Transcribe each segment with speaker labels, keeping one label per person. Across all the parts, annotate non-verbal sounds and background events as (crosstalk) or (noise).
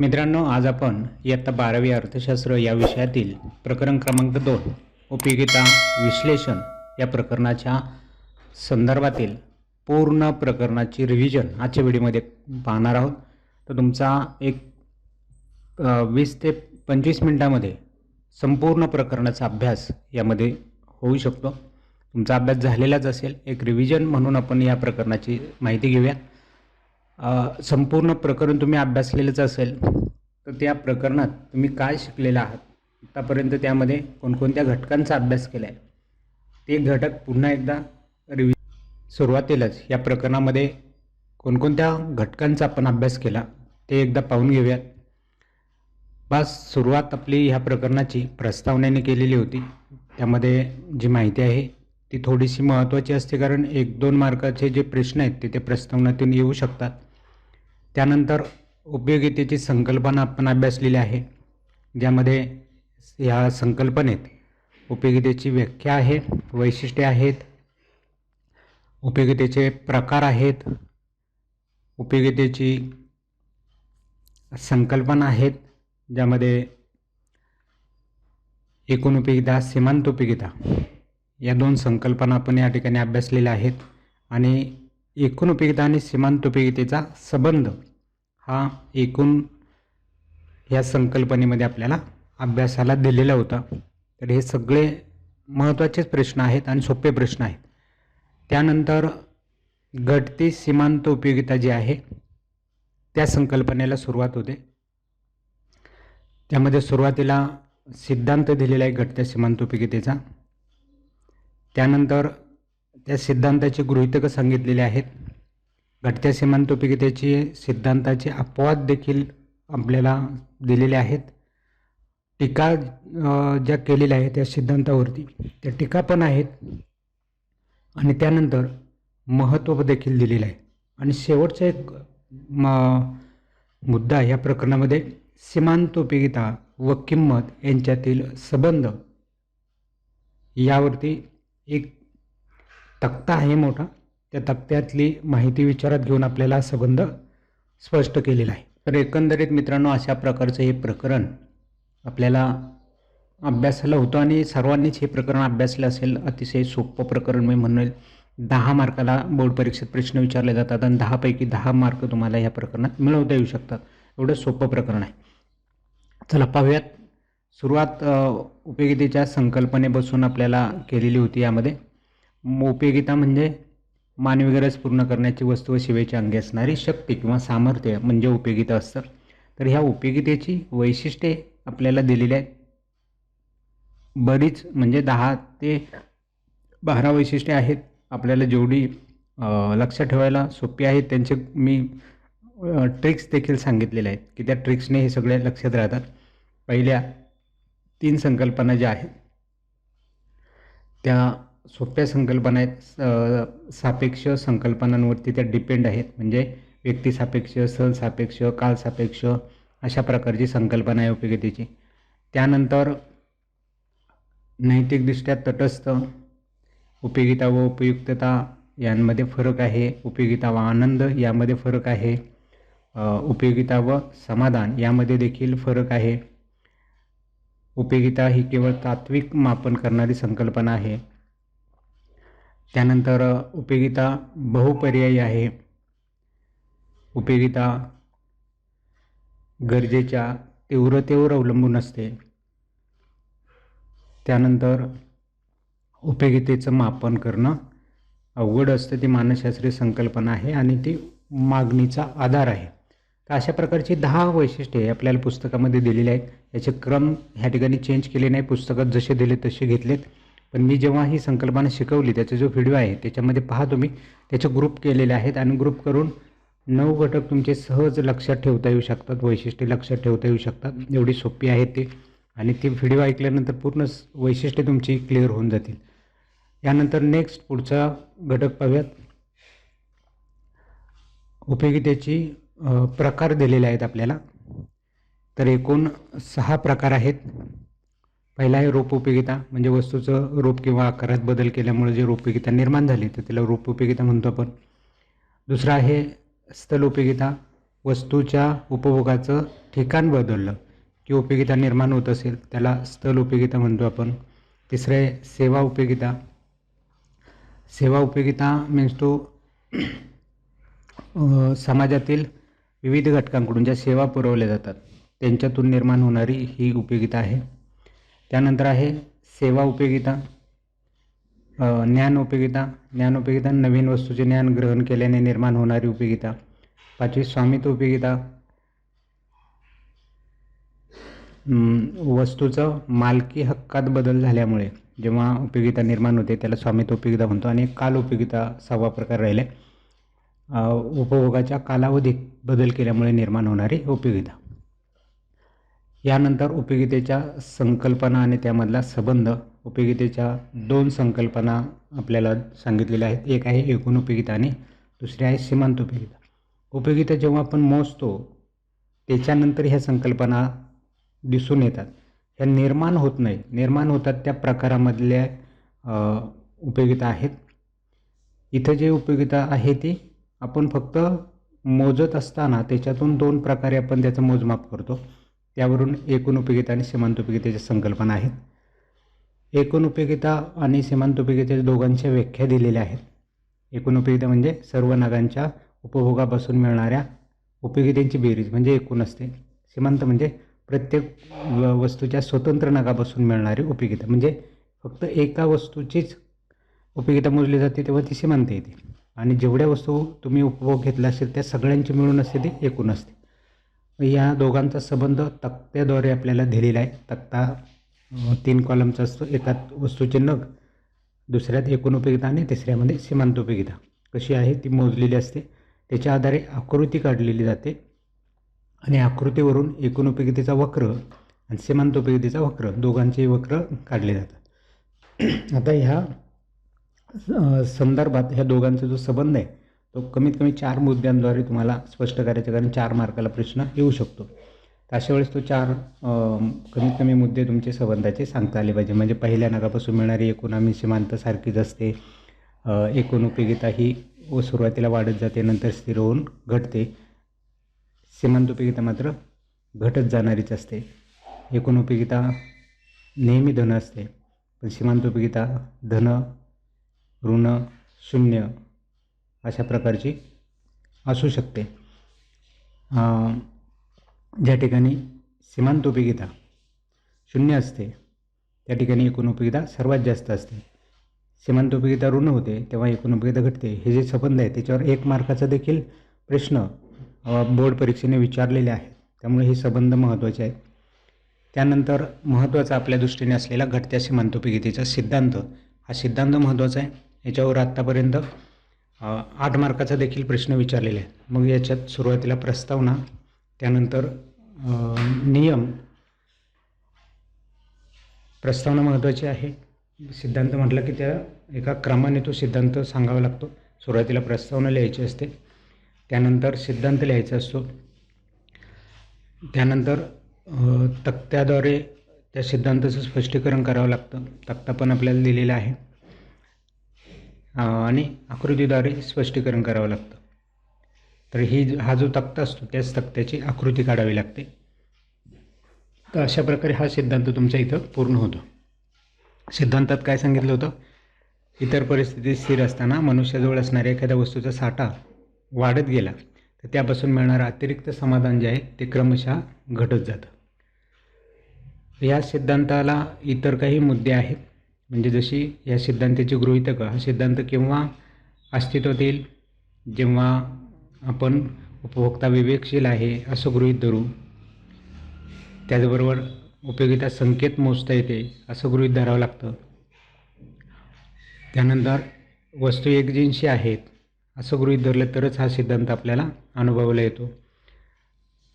Speaker 1: मित्रांनो आज आपण इयत्ता बारावी अर्थशास्त्र या विषयातील प्रकरण क्रमांक दोन उपयोगिता विश्लेषण या प्रकरणाच्या संदर्भातील पूर्ण प्रकरणाची रिव्हिजन आजच्या व्हिडिओमध्ये पाहणार आहोत. तर तुमचा एक वीस ते पंचवीस मिनटामध्ये संपूर्ण प्रकरणाचा अभ्यास यामध्ये होऊ शकतो. तुमचा अभ्यास झालेलाच असेल. एक रिव्हिजन म्हणून आपण या प्रकरणाची माहिती घेऊया. संपूर्ण प्रकरण तुम्ही अभ्यासलेलंच असेल तर त्या प्रकरणात तुम्ही काय शिकलेलं आहात? आतापर्यंत त्यामध्ये कोणकोणत्या घटकांचा अभ्यास केला आहे ते घटक पुन्हा एकदा रिव्हि सुरुवातीलाच या प्रकरणामध्ये कोणकोणत्या घटकांचा आपण अभ्यास केला ते एकदा पाहून घेऊयात. बस सुरुवात आपली ह्या प्रकरणाची प्रस्तावनेने केलेली होती. त्यामध्ये जी माहिती आहे ती थोडीशी महत्त्वाची असते कारण एक दोन मार्काचे जे प्रश्न आहेत ते ते प्रस्तावनातून येऊ शकतात. त्यानंतर उपयोगितेची संकल्पना आपण अभ्यासलेली आहे ज्यामध्ये ह्या संकल्पनेत उपयोगितेची व्याख्या आहे वैशिष्ट्ये आहेत उपयोगितेचे प्रकार आहेत उपयोगितेची संकल्पना आहेत ज्यामध्ये एकूण उपयोगिता सीमांत उपयोगिता या दोन संकल्पना आपण या ठिकाणी अभ्यासलेल्या आहेत. आणि एकूण उपयोगिता आणि सीमांत उपयोगितेचा संबंध हा एकूण या संकल्पनेमध्ये आपल्याला अभ्यासाला दिलेला होता. तर हे सगळे महत्त्वाचेच प्रश्न आहेत आणि सोपे प्रश्न आहेत. त्यानंतर घटती सीमांत उपयोगिता जी आहे त्या संकल्पनेला सुरुवात होते. त्यामध्ये सुरुवातीला सिद्धांत दिलेला आहे घटत्या सीमांत उपयोगितेचा त्यानंतर त्या सिद्धांताची गृहितकं सांगितलेली आहेत. घटत्या सीमांत सिद्धांताचे अपवाद देखील आपल्याला दिलेले आहेत. टीका ज्या केलेल्या आहेत त्या सिद्धांतावरती त्या टीका पण आहेत आणि त्यानंतर महत्त्व देखील दिलेलं आहे. आणि शेवटचा एक म मुद्दा या प्रकरणामध्ये सीमांत व किंमत यांच्यातील संबंध यावरती एक तक्ता आहे मोठा. त्या तक्त्यातली माहिती विचारात घेऊन आपल्याला संबंध स्पष्ट केलेला आहे. तर एकंदरीत मित्रांनो अशा प्रकारचं हे प्रकरण आपल्याला अभ्यासाला होतं आणि सर्वांनीच हे प्रकरण अभ्यासलं असेल अतिशय सोपं प्रकरण मी म्हणेल. दहा मार्काला बोर्ड परीक्षेत प्रश्न विचारले जातात आणि दहापैकी दहा मार्क तुम्हाला या प्रकरणात मिळवता येऊ शकतात. एवढं सोपं प्रकरण आहे. चला पाहूयात. सुरुवात उपयोगितेच्या संकल्पनेपासून आपल्याला केलेली होती यामध्ये. म- उपयोगिता म्हणजे मानवी गरज पूर्ण करण्याची वस्तू व सेवेची अंगी असणारी शक्ती किंवा सामर्थ्य म्हणजे उपयोगिता असतं. तर ह्या उपयोगितेची वैशिष्ट्ये आपल्याला दिलेली आहेत. बरीच म्हणजे दहा ते बारा वैशिष्ट्ये आहेत. आपल्याला जेवढी लक्ष लक्षात ठेवायला सोपी आहेत त्यांचे मी ट्रिक्स देखील सांगितलेले आहेत. की त्या ट्रिक्सने हे सगळे लक्षात राहतात. पहिल्या तीन संकल्पना ज्या आहेत त्या सोप्या संकल्पना आहेत. सापेक्ष संकल्पनांवरती त्या डिपेंड आहेत. म्हणजे व्यक्तिसापेक्ष सहसापेक्ष कालसापेक्ष अशा प्रकारची संकल्पना आहे उपयोगितेची. त्यानंतर नैतिकदृष्ट्या तटस्थ उपयोगिता व उपयुक्तता यांमध्ये फरक आहे. उपयोगिता व आनंद यामध्ये फरक आहे. उपयोगिता व समाधान यामध्ये देखील फरक आहे. उपयोगिता ही केवळ तात्विक मापन करणारी संकल्पना आहे. त्यानंतर उपयोगिता बहुपर्यायी आहे. उपयोगिता गरजेच्या तीव्रतेवर अवलंबून असते. त्यानंतर उपयोगितेचं मापन करणं अवघड असतं ती मानसशास्त्रीय संकल्पना आहे आणि ती मागणीचा आधार आहे. तर अशा प्रकारची दहा वैशिष्ट्ये आपल्याला पुस्तकामध्ये दिलेली आहेत. याचे क्रम ह्या ठिकाणी चेंज केले नाही पुस्तकात जसे दिले तसे घेतलेत. पण मी जेव्हा ही संकल्पना शिकवली त्याचा जो व्हिडिओ आहे त्याच्यामध्ये पहा तुम्ही त्याचे ग्रुप केलेले आहेत आणि ग्रुप करून नऊ घटक तुमचे सहज लक्षात ठेवता येऊ शकतात वैशिष्ट्ये लक्षात ठेवता येऊ शकतात. एवढी सोपी आहे ते आणि ती व्हिडिओ ऐकल्यानंतर पूर्ण वैशिष्ट्ये तुमची क्लिअर होऊन जातील. यानंतर नेक्स्ट पुढचा घटक पाहूयात. उपयोगितेची प्रकार दिलेले आहेत आपल्याला. तर एकूण सहा प्रकार आहेत. पहिला आहे रोप उपयोगिता म्हणजे वस्तूचं रूप किंवा आकारात बदल केल्यामुळे जे रोपयोगिता निर्माण झाली तर त्याला रोप उपयोगिता म्हणतो आपण. दुसरा आहे स्थल उपयोगिता वस्तूच्या उपभोगाचं ठिकाण बदललं की उपयोगिता निर्माण होत असेल त्याला स्थल उपयोगिता म्हणतो आपण. तिसरं आहे सेवा उपयोगिता. सेवा उपयोगिता मीन्स तो समाजातील विविध घटकांकडून ज्या सेवा पुरवल्या जातात त्यांच्यातून निर्माण होणारी ही उपयोगिता आहे. त्यानंतर आहे सेवा उपयोगिता ज्ञान उपयोगिता. ज्ञान उपयोगिता नवीन वस्तूचे ज्ञान ग्रहण केल्याने निर्माण होणारी उपयोगिता. पाचवी स्वामित्व उपयोगिता. वस्तूचं मालकी हक्कात बदल झाल्यामुळे जेव्हा उपयोगिता निर्माण होते त्याला स्वामित्व उपयोगिता म्हणतो आणि काल उपयोगिता सहावा प्रकार राहिले. अ, उपभोगाच्या कालावधीत बदल केल्यामुळे निर्माण होणारी उपयोगिता. यानंतर उपयोगितेच्या संकल्पना आणि त्यामधला संबंध उपयोगितेच्या दोन संकल्पना आपल्याला सांगितलेल्या आहेत. एक आहे एकूण उपयोगिता आणि दुसरी आहे सीमांत उपयोगिता. उपयोगिता जेव्हा आपण मोजतो त्याच्यानंतर ह्या संकल्पना दिसून येतात. ह्या निर्माण होत नाही. निर्माण होतात त्या प्रकारामधल्या उपयोगिता आहेत. इथं जे उपयोगिता आहे ती आपण फक्त मोजत असताना त्याच्यातून दोन प्रकारे आपण त्याचं मोजमाप करतो. त्यावरून एकूण उपयोगिता आणि सीमांत उपयोगितेच्या संकल्पना आहेत. एकूण उपयोगिता आणि सीमांत उपयोगितेच्या दोघांच्या व्याख्या दिलेल्या आहेत. एकूण उपयोगिता म्हणजे सर्व नागांच्या उपभोगापासून मिळणाऱ्या उपयोगितेची बेरीज म्हणजे एकूण असते. सीमांत म्हणजे प्रत्येक व- वस्तूच्या स्वतंत्र नागापासून मिळणारी उपयोगिता. म्हणजे फक्त एका वस्तूचीच उपयोगिता मोजली जाते तेव्हा ती सीमांत येते. आणि जेवढ्या वस्तू तुम्ही उपभोग घेतला असेल त्या सगळ्यांची मिळून असते ती एकूण असते. या दोघांचा संबंध तक्त्याद्वारे आपल्याला दिलेला आहे. तक्ता तीन कॉलमचा असतो. एकात वस्तूचे नग दुसऱ्यात एकूण उपयोगिता आणि तिसऱ्यामध्ये सीमांत उपयोगिता. कशी आहे? ती मोजलेली असते. त्याच्या आधारे आकृती काढलेली जाते. आणि आकृतीवरून एकूण उपयोगितेचा वक्र आणि सीमांत उपयोगितेचा वक्र दोघांचे वक्र काढले जातात. (clears throat) आता ह्या संदर्भात ह्या दोघांचा जो संबंध आहे तो कमीत कमी चार मुद्द्यांद्वारे तुम्हाला स्पष्ट करायचे कारण चार मार्काला प्रश्न येऊ शकतो. तर अशा वेळेस तो चार कमीत कमी मुद्दे तुमचे संबंधाचे सांगता आले पाहिजे. म्हणजे पहिल्या नगापासून मिळणारी एकूण आम्ही सीमांत सारखीच असते. एकूण उपयोगिता ही व सुरुवातीला वाढत जाते नंतर स्थिर होऊन घटते. सीमांत उपयोगिता मात्र घटत जाणारीच असते. एकूण उपयोगिता नेहमी धन असते. पण सीमांत उपयोगिता धन ऋण शून्य अशा प्रकारची असू शकते. ज्या ठिकाणी सीमांत उपयोगिता शून्य असते त्या ठिकाणी एकूण उपयोगिता सर्वात जास्त असते. सीमांत उपयोगिता ऋण होते तेव्हा एकूण उपयोगिता घटते. हे जे संबंध आहे त्याच्यावर एक मार्काचा देखील प्रश्न बोर्ड परीक्षेने विचारलेले आहेत. त्यामुळे हे संबंध महत्त्वाचे आहेत. त्यानंतर महत्त्वाचा आपल्या दृष्टीने असलेला घटत्या सीमांत उपयोगितेचा सिद्धांत. हा सिद्धांत महत्त्वाचा आहे. याच्यावर आत्तापर्यंत आठ मार्काचा देखील प्रश्न विचारलेला आहे मग याच्यात सुरुवातीला प्रस्तावना त्यानंतर नियम. प्रस्तावना महत्त्वाची आहे. सिद्धांत म्हटलं की त्या एका क्रमाने तो सिद्धांत सांगावा लागतो. सुरुवातीला प्रस्तावना लिहायची असते. त्यानंतर सिद्धांत लिहायचा असतो. त्यानंतर तक्त्याद्वारे त्या सिद्धांताचं स्पष्टीकरण करावं लागतं. तक्ता पण आपल्याला दिलेला आहे. आणि आकृतीद्वारे स्पष्टीकरण करावं लागतं. तर ही हा जो तक्ता असतो त्याच तक्त्याची आकृती काढावी लागते. तर अशा प्रकारे हा सिद्धांत तुमचा इथं पूर्ण होतो. सिद्धांतात काय सांगितलं होतं? इतर परिस्थितीत स्थिर असताना मनुष्याजवळ असणाऱ्या एखाद्या वस्तूचा साठा वाढत गेला तर त्यापासून मिळणारं अतिरिक्त समाधान जे आहे ते क्रमशः घटत जातं. या सिद्धांताला इतर काही मुद्दे आहेत. म्हणजे जशी या सिद्धांताची गृहितकं हा सिद्धांत केव्हा अस्तित्वात येईल जेव्हा आपण उपभोक्ता विवेकशील आहे असं गृहीत धरू? त्याचबरोबर उपयोगिता संकेत मोजता येते असं गृहीत धरावं लागतं. त्यानंतर वस्तू एकजिन्सी आहेत असं गृहीत धरलं तरच हा सिद्धांत आपल्याला अनुभवायला येतो.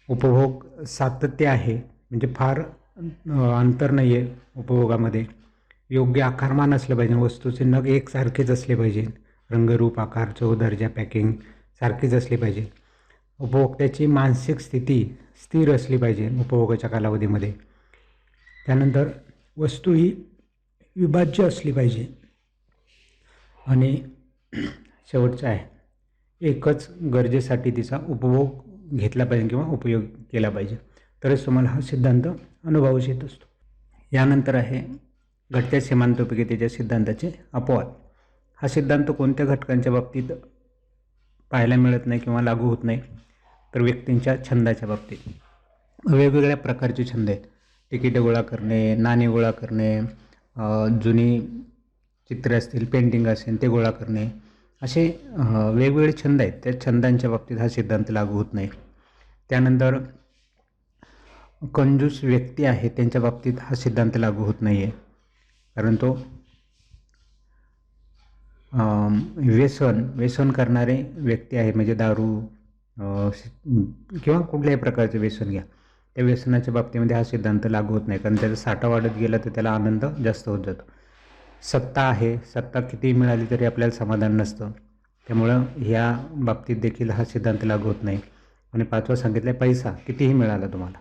Speaker 1: उपभोग सातत्य आहे म्हणजे फार अंतर नाही आहे उपभोगामध्ये. योग्य आकारमान असलं पाहिजे वस्तूचे नग एकसारखेच असले पाहिजे. रंगरूप आकार चव दर्जा पॅकिंग सारखीच असली पाहिजे. उपभोक्त्याची मानसिक स्थिती स्थिर असली पाहिजे उपभोगाच्या कालावधीमध्ये. त्यानंतर वस्तू ही विभाज्य असली पाहिजे. आणि शेवटचं आहे एकच गरजेसाठी तिचा उपभोग घेतला पाहिजे किंवा उपयोग केला पाहिजे. तरच तुम्हाला हा सिद्धांत अनुभवास येत असतो. यानंतर आहे घटत्या सीमांतोपयोगितेच्या सिद्धांताचे अपवाद. हा सिद्धांत कोणत्या घटकांच्या बाबतीत पाहायला मिळत नाही किंवा लागू होत नाही तर व्यक्तींच्या छंदाच्या बाबतीत. वेगवेगळ्या प्रकारचे छंद आहेत. तिकीटं गोळा करणे नाणे गोळा करणे जुनी चित्रे असतील पेंटिंग असेल ते गोळा करणे असे वेगवेगळे छंद आहेत. त्या छंदांच्या बाबतीत हा सिद्धांत लागू होत नाही. त्यानंतर कंजूस व्यक्ती आहे त्यांच्या बाबतीत हा सिद्धांत लागू होत नाही आहे कारण तो व्यसन व्यसन करणारे व्यक्ती आहे म्हणजे दारू किंवा कुठल्याही प्रकारचे व्यसन घ्या. त्या व्यसनाच्या बाबतीमध्ये हा सिद्धांत लागू होत नाही कारण त्याचा साठा वाढत गेला तर त्याला आनंद जास्त होत जातो. सत्ता आहे सत्ता कितीही मिळाली तरी आपल्याला समाधान नसतं. त्यामुळं ह्या बाबतीत देखील हा सिद्धांत लागू होत नाही. आणि पाचवा सांगितलं आहे पैसा कितीही मिळाला तुम्हाला.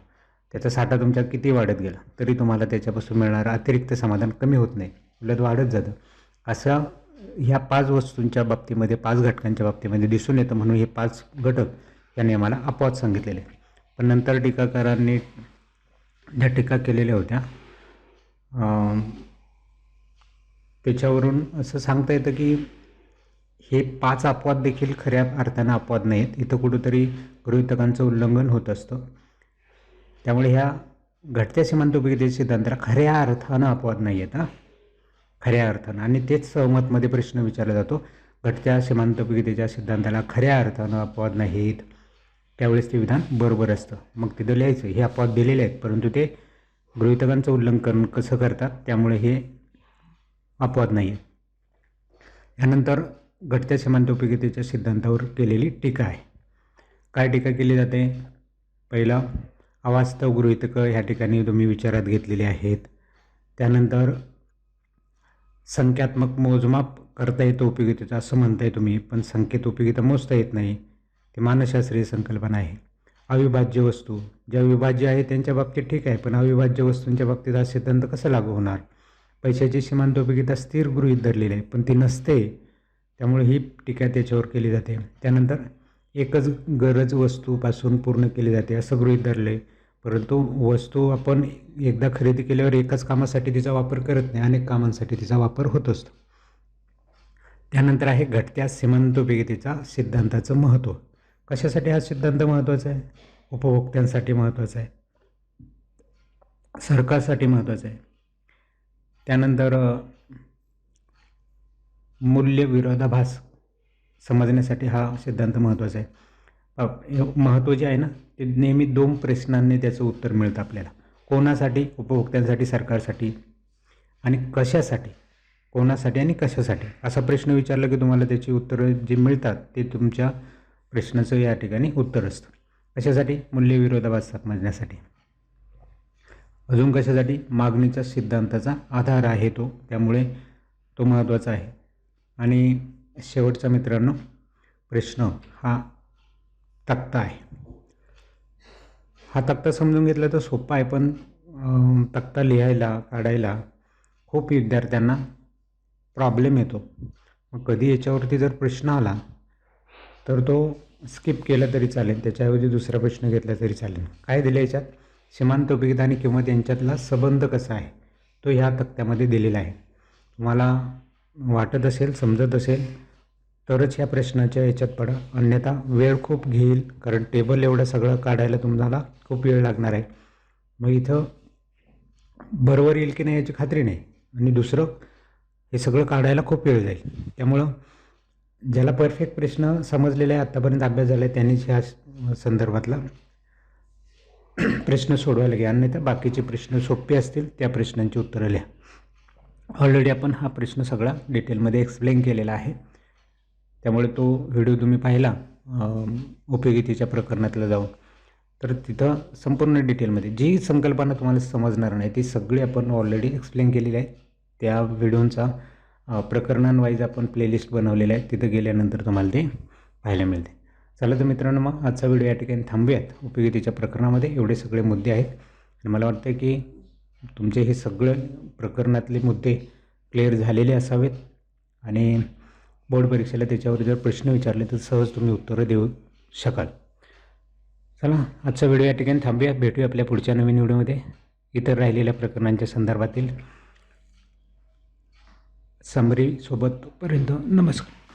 Speaker 1: त्याचा साठा तुमच्या किती वाढत गेला तरी तुम्हाला त्याच्यापासून मिळणारं अतिरिक्त समाधान कमी होत नाही. उलट वाढत जातं. असं ह्या पाच वस्तूंच्या बाबतीमध्ये पाच घटकांच्या बाबतीमध्ये दिसून येतं म्हणून हे पाच घटक यांनी आम्हाला अपवाद सांगितलेले पण नंतर टीकाकारांनी ज्या टीका केलेल्या होत्या त्याच्यावरून असं सांगता येतं की हे पाच अपवाद देखील खऱ्या अर्थानं अपवाद नाहीत. इथं कुठंतरी गृहितकांचं उल्लंघन होत असतं. त्यामुळे ह्या घटत्या सीमांतोपयोगितेचे सिद्धांताला खऱ्या अर्थानं अपवाद नाही आहेत हां. खऱ्या अर्थानं. आणि तेच सहमतमध्ये प्रश्न विचारला जातो घटत्या सीमांतोपयोगितेच्या सिद्धांताला खऱ्या अर्थानं अपवाद नाहीत. त्यावेळेस ते विधान बरोबर असतं. मग तिथं लिहायचं हे अपवाद दिलेले आहेत परंतु ते गृहितकांचं उल्लंघन कसं करतात त्यामुळे हे अपवाद नाही आहे यानंतर घटत्या सीमांतोपयोगितेच्या सिद्धांतावर केलेली टीका आहे. काय टीका केली जाते? पहिला अवास्तव गृहितकं ह्या ठिकाणी तुम्ही विचारात घेतलेले आहेत. त्यानंतर संख्यात्मक मोजमाप करता येतं उपयोगितेचं असं म्हणताय तुम्ही पण संख्येत उपयोगिता मोजता येत नाही. ती मानसशास्त्रीय संकल्पना आहे. अविभाज्य वस्तू. ज्या विभाज्य आहे त्यांच्या बाबतीत ठीक आहे पण अविभाज्य वस्तूंच्या बाबतीत हा सिद्धांत कसं लागू होणार? पैशाची सीमांत उपयोगिता स्थिर गृहीत धरलेली आहे पण ती नसते. त्यामुळे ही टीका त्याच्यावर केली जाते. त्यानंतर एकच गरज वस्तूपासून पूर्ण केली जाते असं गृहीत धरले परंतु वस्तू आपण एकदा खरेदी केल्यावर एकाच कामासाठी तिचा वापर करत नाही अनेक कामांसाठी तिचा वापर होत असतो. त्यानंतर आहे घटत्या सीमांतोपयोगितेचा सिद्धांताचं महत्त्व कशासाठी हा सिद्धांत महत्त्वाचा आहे? उपभोक्त्यांसाठी महत्त्वाचा आहे. सरकारसाठी महत्त्वाचा आहे. त्यानंतर मूल्य विरोधाभास समजण्यासाठी हा सिद्धांत महत्त्वाचा आहे. महत्त्व जे आहे ना ते नेहमी दोन प्रश्नांनी त्याचं उत्तर मिळतं आपल्याला. कोणासाठी? उपभोक्त्यांसाठी सरकारसाठी आणि कशासाठी? कोणासाठी आणि कशासाठी? असा प्रश्न विचारला की तुम्हाला त्याची उत्तरं जे मिळतात ते तुमच्या प्रश्नाचं या ठिकाणी उत्तर असतं. कशासाठी? मूल्यविरोधाभास समजण्यासाठी. अजून कशासाठी? मागणीच्या सिद्धांताचा आधार आहे तो त्यामुळे तो महत्त्वाचा आहे. आणि शेवटचा मित्रांनो प्रश्न हा तक्ता आहे. हा तक्ता समजून घेतला तर सोपा आहे पण तक्ता लिहायला काढायला खूप विद्यार्थ्यांना प्रॉब्लेम येतो. मग कधी याच्यावरती जर प्रश्न आला तर तो स्किप केला तरी चालेल. त्याच्याऐवजी दुसरा प्रश्न घेतला तरी चालेल. काय दिलं याच्यात? सीमांत उपयोगिता आणि किंमत यांच्यातला संबंध कसा आहे? तो ह्या तक्त्यामध्ये दिलेला आहे. तुम्हाला वाटत असेल समजत असेल तरच ह्या प्रश्नाच्या याच्यात पडा. अन्यथा वेळ खूप घेईल. कारण टेबल एवढं सगळं काढायला तुम्हाला खूप वेळ लागणार आहे. मग इथं बरोबर येईल की नाही याची खात्री नाही. आणि दुसरं हे सगळं काढायला खूप वेळ जाईल. त्यामुळं ज्याला परफेक्ट प्रश्न समजलेला आहे आत्तापर्यंत अभ्यास झाला आहे त्यांनीच ह्या संदर्भातला प्रश्न सोडवायला घ्या. नाही तर बाकीचे प्रश्न सोपे असतील त्या प्रश्नांची उत्तरं लिहा. ऑलरेडी आपण हा प्रश्न सगळा डिटेलमध्ये एक्सप्लेन केलेला आहे. त्यामुळे तो व्हिडिओ तुम्ही पाहिला उपयोगितेच्या प्रकरणातला जाऊन. तर तिथं संपूर्ण डिटेलमध्ये जी संकल्पना तुम्हाला समजणार नाही ती सगळी आपण ऑलरेडी एक्सप्लेन केलेली आहे. त्या व्हिडिओंचा प्रकरणांवाईज आपण प्लेलिस्ट बनवलेला आहे. तिथं गेल्यानंतर तुम्हाला ते पाहायला मिळते. चला तर मित्रांनो मग आजचा व्हिडिओ या ठिकाणी थांबूयात. उपयोगितेच्या प्रकरणामध्ये एवढे सगळे मुद्दे आहेत. आणि मला वाटतं की तुमचे हे सगळे प्रकरणातले मुद्दे क्लिअर झालेले असावेत. आणि बोर्ड परीक्षेला त्याच्यावर जर प्रश्न विचारले तर सहज तुम्ही उत्तरं देऊ शकाल. चला आजचा व्हिडिओ या ठिकाणी थांबूया. भेटूया आपल्या पुढच्या नवीन व्हिडिओमध्ये. इतर राहिलेल्या प्रकरणांच्या संदर्भातील समरीसोबत तोपर्यंत नमस्कार.